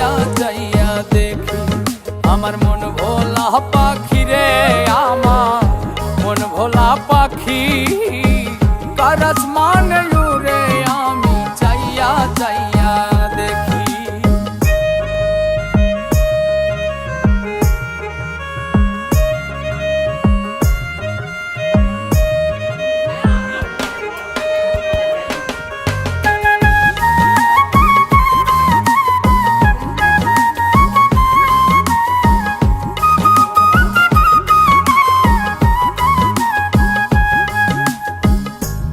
চাইয়া চাইয়া দেখ আমার মন ভোলা পাখি রে আমার মন ভোলা পাখি। কারস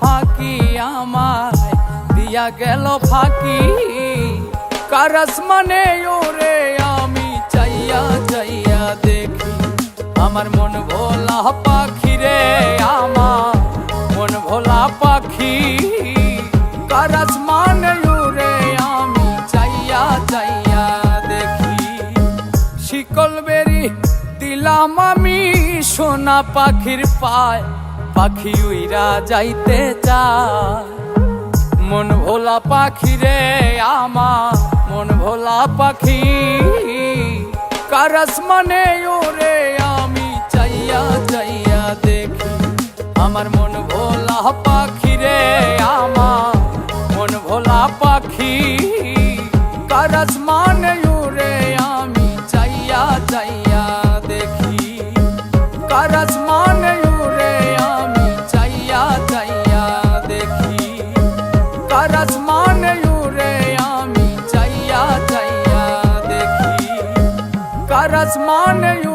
ফাঁকি আমায় দিয়া গেল ফাঁকি। কারস মানে ওরে আমি চাইয়া চাইয়া দেখি। আমার মন ভোলা পাখি রে আমার মন ভোলা পাখি। কারস মানে ওরে আমি চাইয়া চাইয়া দেখি। শিকল বেরি দিলাম আমি সোনা পাখির পায়। পাখি উইরা যাইতে চায়। মন ভোলা পাখি রে আমার, মন ভোলা পাখি। কারস মানে ওরে আমি চাইয়া চাইয়া দেখি। আমার মন ভোলা পাখি রে আমার, মন ভোলা পাখি। কারস মানে আমি চাইয়া